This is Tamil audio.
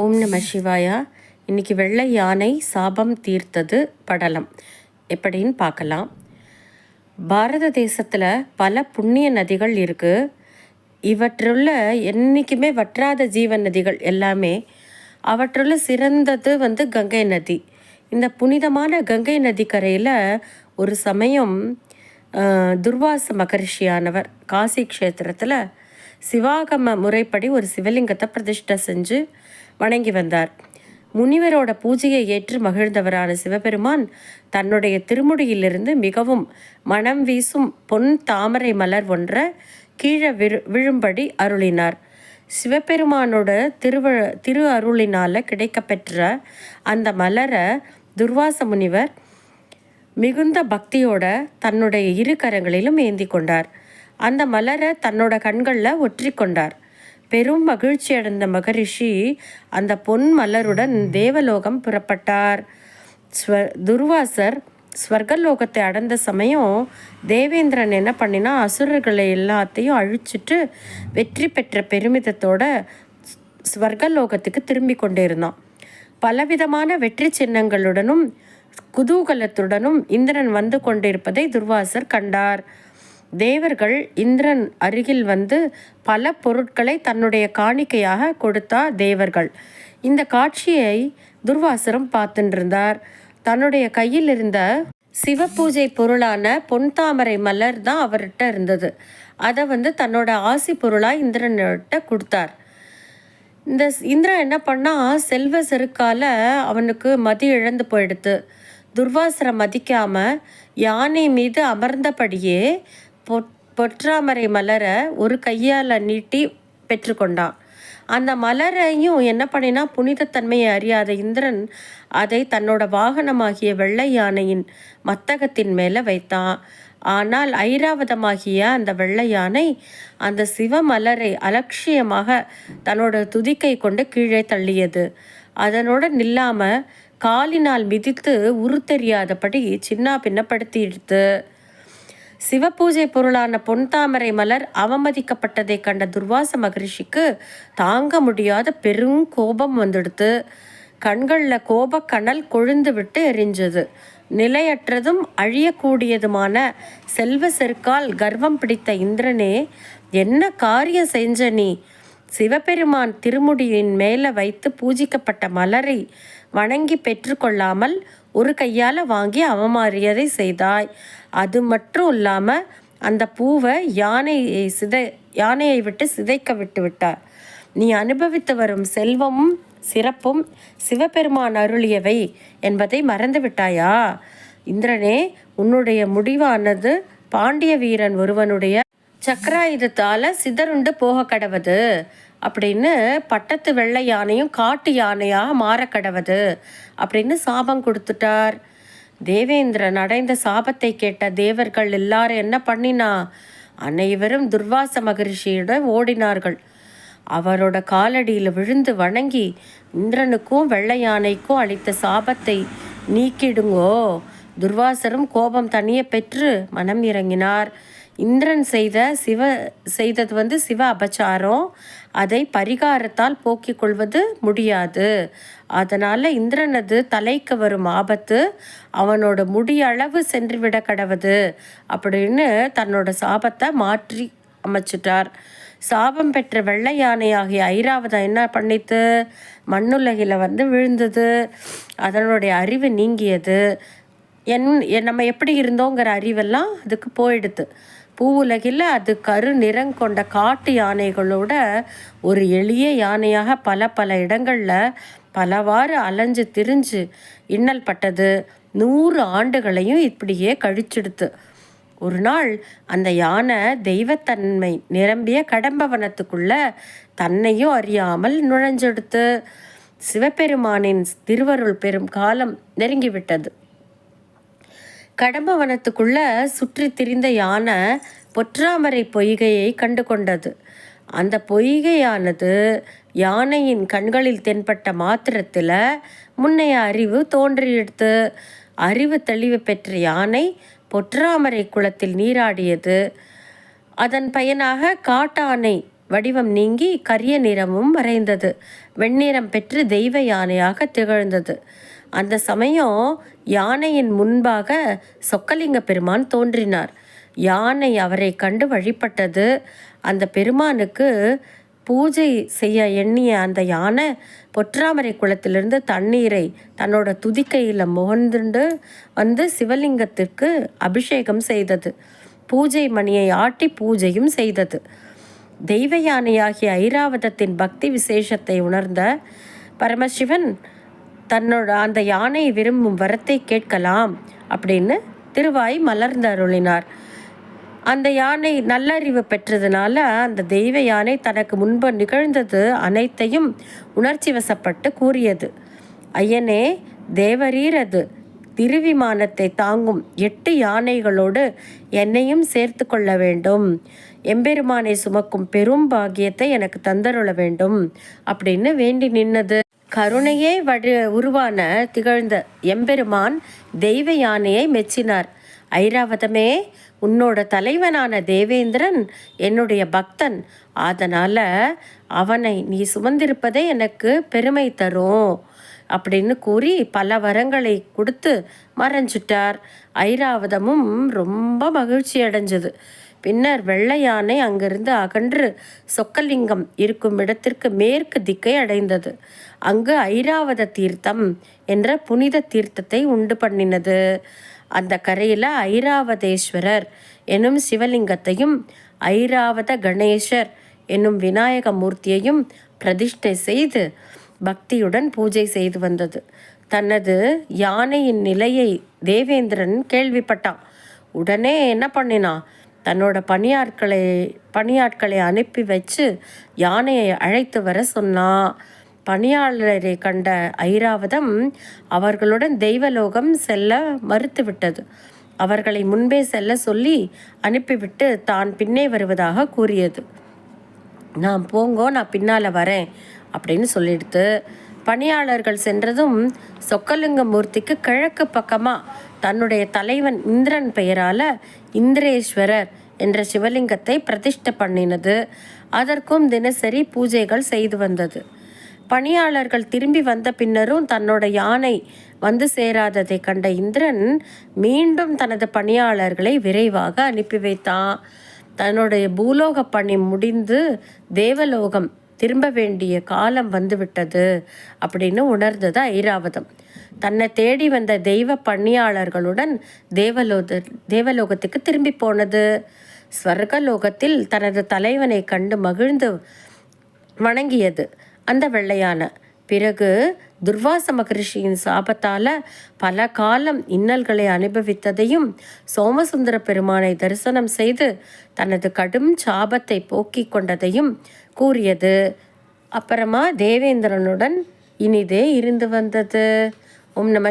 ஓம் நம சிவாயா. இன்னைக்கு வெள்ளை யானை சாபம் தீர்த்தது படலம். எப்படின்னு பார்க்கலாம். பாரத தேசத்தில் பல புண்ணிய நதிகள் இருக்குது இவற்றுள்ள என்றைக்குமே வற்றாத ஜீவ நதிகள் எல்லாமே அவற்றுள்ள சிறந்தது வந்து கங்கை நதி. இந்த புனிதமான கங்கை நதி கரையில் ஒரு சமயம் துர்வாச மகரிஷியானவர் காசி க்ஷேத்திரத்தில் சிவாகம முறைப்படி ஒரு சிவலிங்கத்தை பிரதிஷ்டை செஞ்சு வணங்கி வந்தார். முனிவரோட பூஜையை ஏற்று மகிழ்ந்தவரான சிவபெருமான் தன்னுடைய திருமுடியிலிருந்து மிகவும் மனம் வீசும் பொன் தாமரை மலர் ஒன்றை கீழே விழு விழும்படி அருளினார். சிவபெருமானோட திருவ திரு அருளினால் கிடைக்கப்பெற்ற அந்த மலரை துர்வாச முனிவர் மிகுந்த பக்தியோட தன்னுடைய இரு கரங்களிலும் ஏந்தி கொண்டார். அந்த மலரை தன்னோட கண்களில் ஒற்றி கொண்டார். பெரும் மகிழ்ச்சி அடைந்த மகரிஷி அந்த பொன் மலருடன் தேவலோகம் புறப்பட்டார். ஸ்வ துர்வாசர் ஸ்வர்கலோகத்தை அடைந்த சமயம் தேவேந்திரன் என்ன பண்ணினா அசுரர்களை எல்லாத்தையும் அழிச்சிட்டு வெற்றி பெற்ற பெருமிதத்தோட ஸ்வர்கலோகத்துக்கு திரும்பி கொண்டிருந்தான். பலவிதமான வெற்றி சின்னங்களுடனும் குதூகலத்துடனும் இந்திரன் வந்து கொண்டிருப்பதை துர்வாசர் கண்டார். தேவர்கள் இந்திரன் அருகில் வந்து பல பொருட்களை தன்னுடைய காணிக்கையாக கொடுத்தா தேவர்கள். இந்த காட்சியை துர்வாசரும் பார்த்துட்டிருந்தார் தன்னுடைய கையில் இருந்த சிவபூஜை பொருளான பொன் தாமரை மலர் தான் அவர்கிட்ட இருந்தது. அதை வந்து தன்னோட ஆசி பொருளாக இந்திரன்கிட்ட கொடுத்தார். இந்த ஸ்- இந்திரன் என்ன பண்ணா செல்வ செருக்கால அவனுக்கு மதி இழந்து போயிடுத்து. துர்வாசரை மதிக்காம யானை மீது அமர்ந்தபடியே பொற் பொற்றாமரை மலரை ஒரு கையால் நீட்டி பெற்றுக்கொண்டான் அந்த மலரையும் என்ன பண்ணினா புனிதத்தன்மையை அறியாத இந்திரன் அதை தன்னோட வாகனமாகிய வெள்ளை யானையின் மத்தகத்தின் மேலே வைத்தான் ஆனால் ஐராவதமாகிய அந்த வெள்ளை யானை அந்த சிவமலரை அலட்சியமாக தன்னோட துதிக்கை கொண்டு கீழே தள்ளியது. அதனோட நில்லாமல் காலினால் மிதித்து உரு தெரியாதபடி சின்ன பின்னப்படுத்தி எடுத்து சிவபூஜை பொருளான பொன் தாமரை மலர் அவமதிக்கப்பட்டதை கண்ட துர்வாச மகரிஷிக்கு தாங்க முடியாத பெரும் கோபம் வந்துடுத்து. கண்களில் கோபக்கணல் கொழுந்து விட்டு எரிஞ்சது. நிலையற்றதும் அழியக்கூடியதுமான செல்வ செருக்கால் கர்வம் பிடித்த இந்திரனே என்ன காரியம் செஞ்ச நீ? சிவபெருமான் திருமுடியின் மேலே வைத்து பூஜிக்கப்பட்ட மலரை வணங்கி பெற்றுக்கொள்ளாமல் ஒரு கையால் வாங்கி அவமரியாதை செய்தாய். அது மட்டும் இல்லாமல் அந்த பூவை யானை சிதை யானையை விட்டு சிதைக்க விட்டு விட்டார். நீ அனுபவித்து வரும் செல்வமும் சிறப்பும் சிவபெருமான் அருளியவை என்பதை மறந்து விட்டாயா? இந்திரனே உன்னுடைய முடிவானது பாண்டிய வீரன் ஒருவனுடைய சக்கராயுதத்தால் சிதறுண்டு போக கடவது அப்படின்னு பட்டத்து வெள்ளை யானையும் காட்டு யானையாக மாற கடவது அப்படின்னு சாபம் கொடுத்துட்டார். தேவேந்திரன் அடைந்த சாபத்தை கேட்ட தேவர்கள் எல்லாரும் என்ன பண்ணினா அனைவரும் துர்வாச மகரிஷியிடம் ஓடினார்கள். அவரோட காலடியில் விழுந்து வணங்கி இந்திரனுக்கும் வெள்ளை யானைக்கும் அளித்த சாபத்தை நீக்கிடுங்கோ. துர்வாசரும் கோபம் தனிய பெற்று மனம் இறங்கினார். இந்திரன் செய்த சிவ செய்தது வந்து சிவ அபச்சாரம். அதை பரிகாரத்தால் போக்கிக் கொள்வது முடியாது. அதனால் இந்திரனது தலைக்கு வரும் ஆபத்து அவனோட முடியளவு சென்றுவிட கடவுது அப்படின்னு தன்னோட சாபத்தை மாற்றி அமைச்சிட்டார். சாபம் பெற்ற வெள்ளை யானையாகிய ஐராவதம் என்ன பண்ணித்து? மண்ணுலகில் வந்து விழுந்தது. அதனுடைய அறிவு நீங்கியது. என் நம்ம எப்படி இருந்தோங்கிற அறிவெல்லாம் அதுக்கு போயிடுது. பூவுலகில் அது கரு நிறம் கொண்ட காட்டு யானைகளோட ஒரு எளிய யானையாக பல பல இடங்களில் பலவாறு அலைஞ்சு திரிஞ்சு இன்னல் பட்டது. நூறு ஆண்டுகளையும் இப்படியே கழிச்சிடுத்து. ஒரு நாள் அந்த யானை தெய்வத்தன்மை நிரம்பிய கடம்பவனத்துக்குள்ள தன்னையும் அறியாமல் நுழைஞ்செடுத்து. சிவபெருமானின் திருவருள் பெறும் காலம் நெருங்கிவிட்டது. கடம்ப வனத்துக்குள்ள சுற்றி திரிந்த யானை பொற்றாமரை பொய்கையை கண்டு கொண்டது அந்த பொய்கையானது யானையின் கண்களில் தென்பட்ட மாத்திரத்தில் முன்னைய அறிவு தோன்றியெடுத்து அறிவு தெளிவு பெற்ற யானை பொற்றாமரை குளத்தில் நீராடியது. அதன் பயனாக காட்டானை வடிவம் நீங்கி கரிய நிறமும் மறைந்தது. வெண்ணிறம் பெற்று தெய்வ யானையாக திகழ்ந்தது. அந்த சமயம் யானையின் முன்பாக சொக்கலிங்க பெருமான் தோன்றினார். யானை அவரை கண்டு வழிபட்டது. அந்த பெருமானுக்கு பூஜை செய்ய எண்ணிய அந்த யானை பொற்றாமரை குளத்திலிருந்து தண்ணீரை தன்னோட துதிக்கையில் முகந்துண்டு வந்து சிவலிங்கத்திற்கு அபிஷேகம் செய்தது. பூஜை மணியை ஆட்டி பூஜையும் செய்தது. தெய்வ யானையாகிய ஐராவதத்தின் பக்தி விசேஷத்தை உணர்ந்த பரமசிவன் தன்னோட அந்த யானை விரும்பும் வரத்தை கேட்கலாம் அப்படின்னு திருவாய் மலர்ந்து அருளினார். அந்த யானை நல்லறிவு பெற்றதுனால அந்த தெய்வ யானை தனக்கு முன்பு நிகழ்ந்தது அனைத்தையும் உணர்ச்சி வசப்பட்டு கூறியது. ஐயனே தேவரீரது திருவிமானத்தை தாங்கும் எட்டு யானைகளோடு என்னையும் சேர்த்து கொள்ள வேண்டும். எம்பெருமானை சுமக்கும் பெரும் பாகியத்தை எனக்கு தந்தருள வேண்டும் அப்படின்னு வேண்டி நின்னது. கருணையே வடி உருவான திகழ்ந்த எம்பெருமான் தெய்வ யானையை மெச்சினார். ஐராவதமே உன்னோட தலைவனான தேவேந்திரன் என்னுடைய பக்தன். அதனால் அவனை நீ சுமந்திருப்பதே எனக்கு பெருமை தரும் அப்படின்னு கூறி பல வரங்களை கொடுத்து மறைஞ்சிட்டார். ஐராவதமும் ரொம்ப மகிழ்ச்சி அடைஞ்சது பின்னர் வெள்ளையானை அங்கிருந்து அகன்று சொக்கலிங்கம் இருக்கும் இடத்திற்கு மேற்கு திக்கை அடைந்தது. அங்கு ஐராவத தீர்த்தம் என்ற புனித தீர்த்தத்தை உண்டு பண்ணினது. அந்த கரையில் ஐராவதேஸ்வரர் எனும் சிவலிங்கத்தையும் ஐராவத கணேசர் என்னும் விநாயக மூர்த்தியையும் பிரதிஷ்டை செய்து பக்தியுடன் பூஜை செய்து வந்தது. தனது யானையின் நிலையை தேவேந்திரன் கேள்விப்பட்டான். உடனே என்ன பண்ணினான்? தன்னோட பணியாட்களை பணியாட்களை அனுப்பி வச்சு யானையை அழைத்து வர சொன்னான் பணியாளரை கண்ட ஐராவதம் அவர்களுடன் தெய்வலோகம் செல்ல மறுத்துவிட்டது. அவர்களை முன்பே செல்ல சொல்லி அனுப்பிவிட்டு தான் பின்னே வருவதாக கூறியது. நான் போங்கோ நான் பின்னால் வரேன் அப்படின்னு சொல்லிடுத்து பணியாளர்கள் சென்றதும் சொக்கலிங்க மூர்த்திக்கு கிழக்கு பக்கமாக தன்னுடைய தலைவன் இந்திரன் பெயரால் இந்திரேஸ்வரர் என்ற சிவலிங்கத்தை பிரதிஷ்ட பண்ணினது. அதற்கும் தினசரி பூஜைகள் செய்து வந்தது. பணியாளர்கள் திரும்பி வந்த பின்னரும் தன்னோட யானை வந்து சேராததை கண்ட இந்திரன் மீண்டும் தனது பணியாளர்களை விரைவாக அனுப்பி வைத்தான். தன்னுடைய பூலோக பணி முடிந்து தேவலோகம் திரும்ப வேண்டிய காலம் வந்துவிட்டது அப்படின்னு உணர்ந்தது ஐராவதம். தன்னை தேடி வந்த தெய்வ பணியாளர்களுடன் தேவலோக தேவலோகத்துக்கு திரும்பி போனது. ஸ்வர்கலோகத்தில் தனது தலைவனை கண்டு மகிழ்ந்து வணங்கியது அந்த வெள்ளையான. பிறகு துர்வாச மகரிஷியின் சாபத்தால் பல காலம் இன்னல்களை அனுபவித்ததையும் சோமசுந்தர பெருமானை தரிசனம் செய்து தனது கடும் சாபத்தை போக்கிக் கொண்டதையும் கூறியது. அப்புறமா தேவேந்திரனுடன் இனிதே இருந்து வந்தது. ஓம் நம